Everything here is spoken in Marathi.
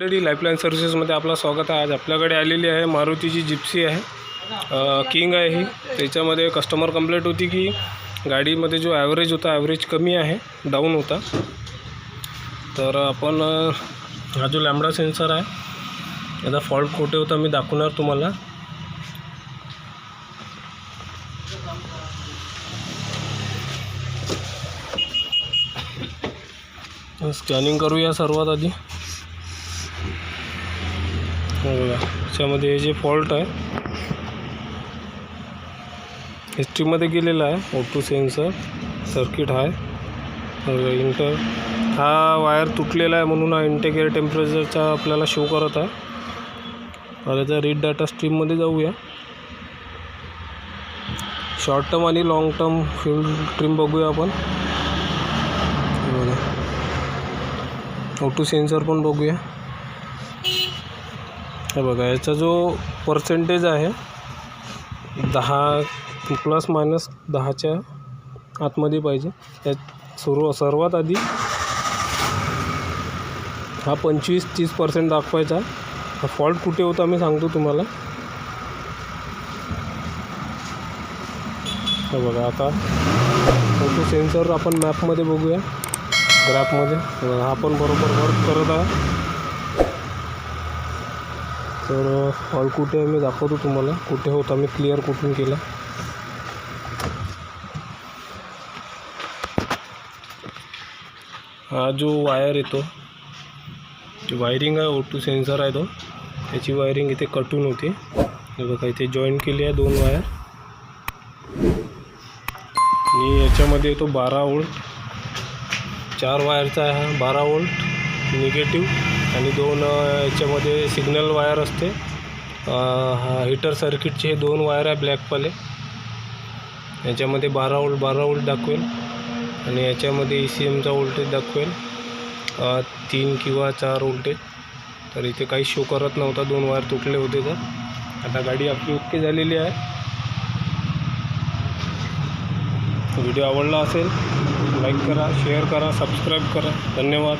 मंडळी लाईफलाईन सर्व्हिसेसमध्ये आपलं स्वागत आहे. आज आपल्याकडे आलेली आहे मारुतीची जिप्सी आहे. किंग आहे ही. त्याच्यामध्ये कस्टमर कंप्लेंट होती की गाडीमध्ये जो ॲव्हरेज होता ॲव्हरेज कमी आहे डाऊन होता. तर आपण हा जो लॅमडा सेन्सर आहे याचा फॉल्ट कुठे होता मी दाखवणार तुम्हाला. स्कॅनिंग करूया सर्वात आधी. बघा. याच्यामध्ये हे जे फॉल्ट आहे हिस्ट्रीमध्ये गेलेला आहे. ओटू सेन्सर सर्किट आहे. तर इंटर हा वायर तुटलेला आहे म्हणून हा इंटेक एअर टेम्परेचरचा आपल्याला शो करत आहे. आता त्या रीड डाटा स्ट्रीममध्ये जाऊया. शॉर्ट टर्म आणि लॉंग टर्म फील्ड ट्रीम बघूया आपण. ओटू सेन्सर पण बघूया. हे बघा याचा जो पर्सेंटेज आहे दहा प्लस मायनस दहाच्या आतमध्ये पाहिजे. या सुरू सर्वात आधी हा पंचवीस तीस पर्सेंट दाखवायचा. हा फॉल्ट कुठे होता मी सांगतो तुम्हाला. हे बघा आता फोटो सेन्सर आपण मॅपमध्ये बघूया. ग्रॅपमध्ये हा पण बरोबर वर्क करत आहे. तर हॉल कुठे आहे मी दाखवतो तुम्हाला. कुठे होता मी क्लिअर कुठून केला. हा जो वायर येतो वायरिंग आहे ओ टू सेन्सर आहे तो. त्याची वायरिंग इथे कटून होती. बघा इथे जॉईन केली आहे दोन वायर आणि याच्यामध्ये येतो बारा वोल्ट चार वायरचा आहे हा बारा वोल्ट निगेटिव्ह आणि दोन याच्यामध्ये सिग्नल वायर असते. हा हिटर सर्किटचे हे दोन वायर आहे ब्लॅकवाले याच्यामध्ये बारा वोल्ट बारा वोल्ट दाखवेल आणि याच्यामध्ये ई सी एमचा वोल्टेज दाखवेल. तीन किंवा चार वोल्टेज तर इथे काही शो करत नव्हता दोन वायर तुटले होते तर. आता गाडी आपली ओके झालेली आहे. व्हिडिओ आवडला असेल लाईक करा शेअर करा सबस्क्राईब करा. धन्यवाद.